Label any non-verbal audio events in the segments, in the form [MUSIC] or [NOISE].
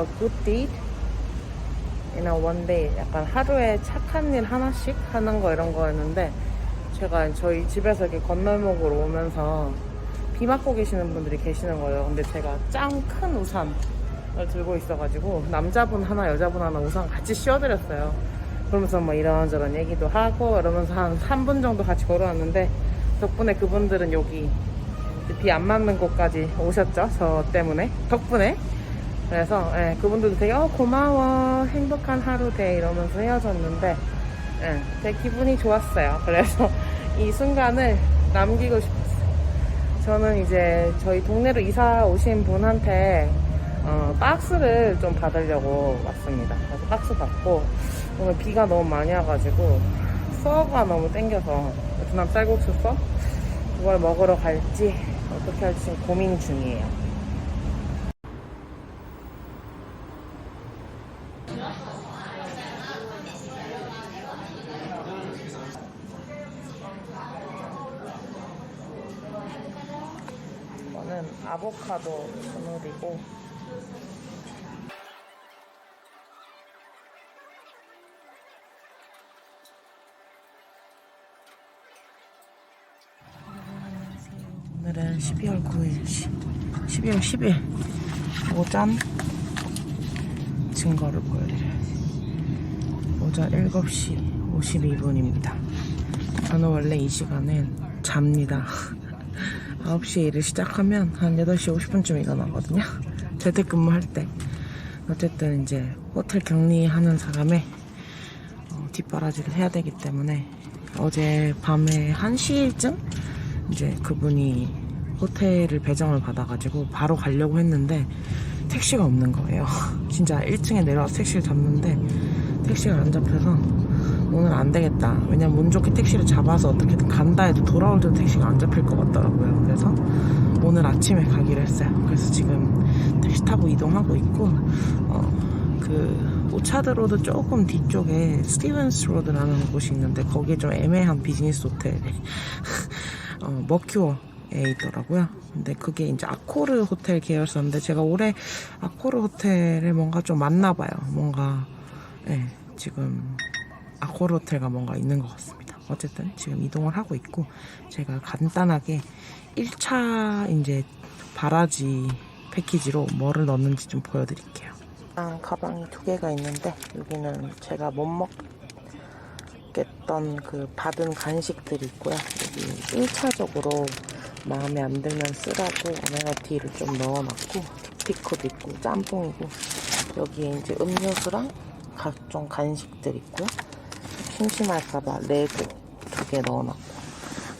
a good deed in a one day. 약간 하루에 착한 일 하나씩 하는 거 이런 거였는데 제가 저희 집에서 이렇게 건널목으로 오면서 비 맞고 계시는 분들이 계시는 거예요. 근데 제가 짱 큰 우산을 들고 있어가지고 남자분 하나 여자분 하나 우산 같이 씌워드렸어요. 그러면서 뭐 이런저런 얘기도 하고 이러면서 한 3분 정도 같이 걸어왔는데 덕분에 그분들은 여기 비 안 맞는 곳까지 오셨죠. 저 때문에 덕분에 그래서 예, 그분들도 되게 어, 고마워 행복한 하루 돼 이러면서 헤어졌는데 예, 되게 기분이 좋았어요. 그래서 [LAUGHS] 이 순간을 남기고 싶었어요. 저는 이제 저희 동네로 이사 오신 분한테 어, 박스를 좀 받으려고 왔습니다. 그래서 박스 받고 오늘 비가 너무 많이 와가지고 써가 너무 땡겨서 베트남 쌀국수 써 그걸 먹으러 갈지 어떻게 할지 고민 중이에요. 이거는 아보카도 스무디고. 오늘은 12월 9일 12월 10일 오전 증거를 보여드려요. 오전 7시 52분입니다. 저는 원래 이 시간엔 잡니다 9시에 일을 시작하면 한 8시 50분쯤 일어나거든요. 재택근무할 때. 어쨌든 이제 호텔 격리하는 사람의 어, 뒷바라지를 해야 되기 때문에 어제 밤에 1시쯤 이제 그분이 호텔을 배정을 받아가지고 바로 가려고 했는데 택시가 없는 거예요. [LAUGHS] 진짜 1층에 내려와서 택시를 잡는데 택시가 안 잡혀서 오늘 안 되겠다. 왜냐면 운 좋게 택시를 잡아서 어떻게든 간다 해도 돌아올 때도 택시가 안 잡힐 것 같더라고요. 그래서 오늘 아침에 가기로 했어요. 그래서 지금 택시 타고 이동하고 있고, 어, 그, 오차드 로드 조금 뒤쪽에 스티븐스 로드라는 곳이 있는데 거기에 좀 애매한 비즈니스 호텔, [LAUGHS] 어, 머큐어 에 있더라고요. 근데 그게 이제 아코르 호텔 계열사인데 제가 올해 아코르 호텔에 뭔가 좀 맞나 봐요. 뭔가 예, 지금 아코르 호텔가 뭔가 있는 것 같습니다. 어쨌든 지금 이동을 하고 있고 제가 간단하게 1차 이제 바라지 패키지로 뭐를 넣는지 좀 보여드릴게요. 일단 가방이 두 개가 있는데 여기는 제가 못 먹겠던 그 받은 간식들이 있고요. 여기 1차적으로 마음에 안 들면 쓰라고 오메가티를 좀 넣어놨고 스티커도 있고 짬뽕이고 여기에 이제 음료수랑 각종 간식들 있고요. 심심할까봐 레고 두 개 넣어놨고.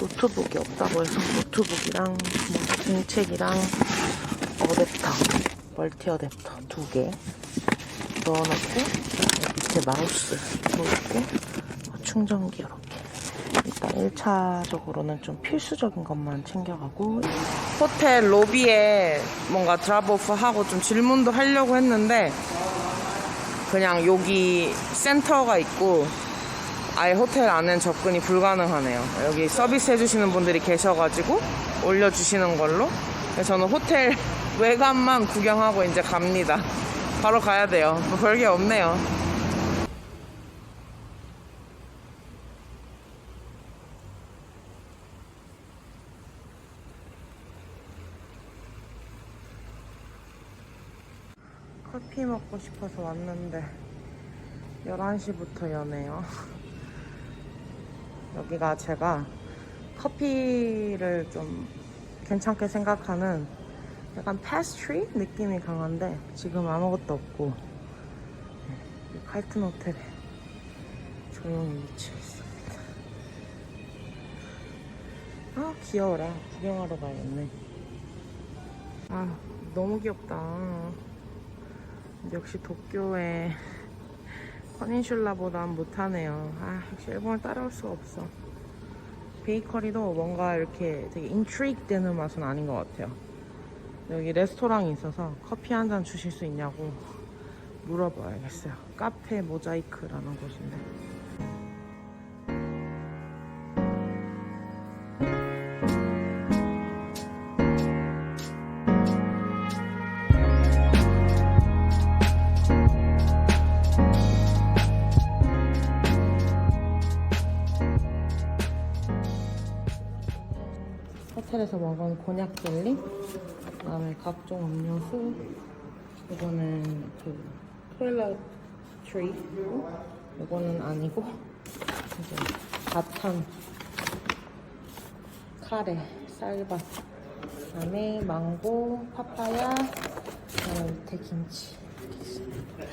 노트북이 없다고 해서 노트북이랑 뭐 등책이랑 어댑터 멀티 어댑터 두 개 넣어놓고 밑에 마우스 놓고 충전기 이렇게. 일단 1차적으로는 좀 필수적인 것만 챙겨가고. 호텔 로비에 뭔가 드랍오프 하고 좀 질문도 하려고 했는데 그냥 여기 센터가 있고 아예 호텔 안엔 접근이 불가능하네요. 여기 서비스 해주시는 분들이 계셔가지고 올려주시는 걸로. 저는 호텔 [LAUGHS] 외관만 구경하고 이제 갑니다. 바로 가야 돼요. 뭐 별게 없네요. 커피 먹고 싶어서 왔는데 11시부터 여네요. [LAUGHS] 여기가 제가 커피를 좀 괜찮게 생각하는 약간 패스트리 느낌이 강한데 지금 아무것도 없고 네, 이 칼튼 호텔에 조용히 위치해 있습니다. 아 귀여워라 구경하러 가야겠네. 아 너무 귀엽다. 역시 도쿄의 퍼닌슐라보단 못하네요. 아, 역시 일본을 따라올 수가 없어. 베이커리도 뭔가 이렇게 되게 인트리크 되는 맛은 아닌 것 같아요. 여기 레스토랑이 있어서 커피 한 잔 주실 수 있냐고 물어봐야겠어요. 카페 모자이크라는 곳인데. 스타벅에서 먹은 곤약 젤리, 그다음에 각종 음료수. 이거는 그 토일렛 트리. 이거는 아니고 이제 바탄, 카레, 쌀밥. 그다음에 망고, 파파야, 그다음에 밑에 김치. 이렇게 있습니다.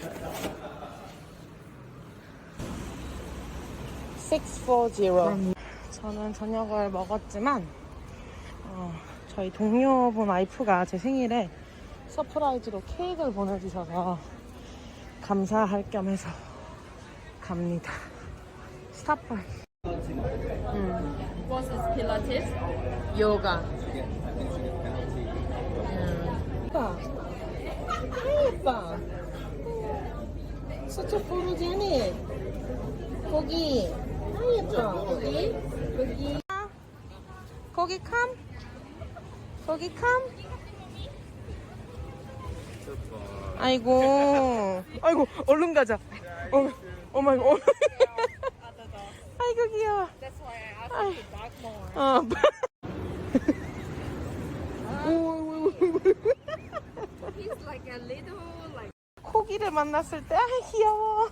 640. 저는 저녁을 먹었지만 어, 저희 동료분 와이프가 제 생일에 서프라이즈로 케이크를 보내주셔서 감사할 겸 해서 갑니다. 스타바이. 음, What is Pilates? 요가. 음. 오빠. 하이 오빠. Such a photogenic. 거기. 하이 예뻐. 거기. 거기. 거기 캄. 거기 캄. 아이고. 아이고, 얼른 가자. 어, 어 마이 갓. 아이고 귀여워. 어. like. 코기를 만났을 때, 아 귀여워.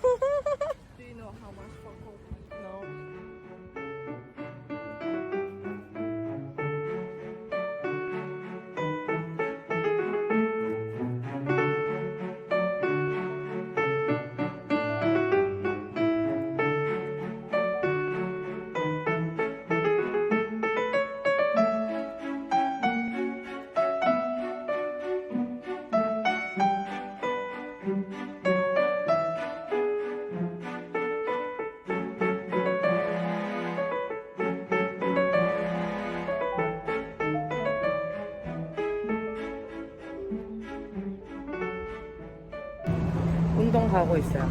운동 가고 있어요.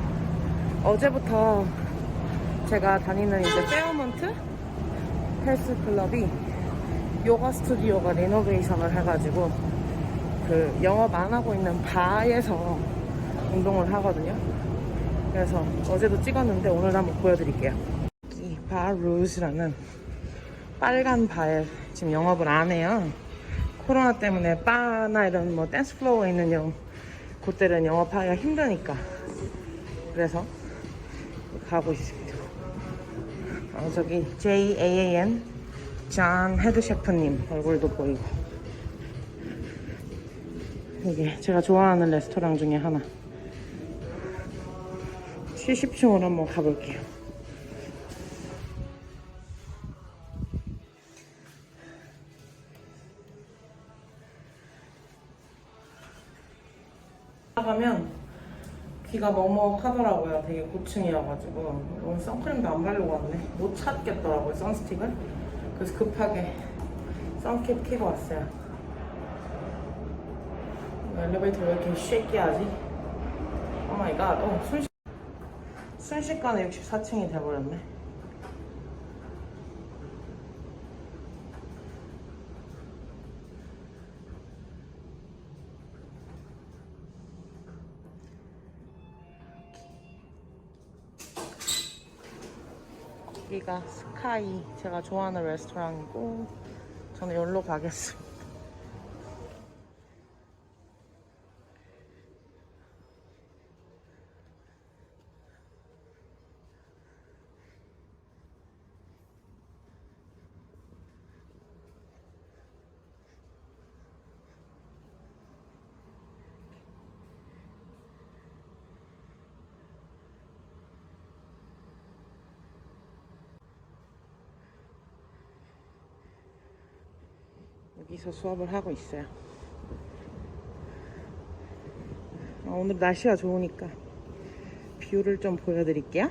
어제부터 제가 다니는 이제 페어먼트 헬스 클럽이 요가 스튜디오가 리노베이션을 해가지고 그 영업 안 하고 있는 바에서 운동을 하거든요. 그래서 어제도 찍었는데 오늘 한번 보여드릴게요. 이 바루즈라는 빨간 바에 지금 영업을 안 해요. 코로나 때문에 바나 이런 뭐 댄스 플로어에 있는 영, 곳들은 영업하기가 힘드니까 그래서 가고 있습니다. 어, 저기 JAAN 잔 헤드 셰프님 얼굴도 보이고 이게 제가 좋아하는 레스토랑 중에 하나 70층으로 한번 가볼게요. 나가면 귀가 먹먹하더라고요. 되게 고층이어가지고 오늘 선크림도 안 바르고 왔네. 못 찾겠더라고요 선스틱을. 그래서 급하게 선캡 키고 왔어요. 엘리베이터 왜 이렇게 쉐이키하지? 오 마이 갓. 어, 순식, 순식간에 64층이 돼버렸네. 여기가 스카이 제가 좋아하는 레스토랑이고 저는 여기로 가겠습니다. 여기서 수업을 하고 있어요. 아, 오늘 날씨가 좋으니까 뷰를 좀 보여드릴게요.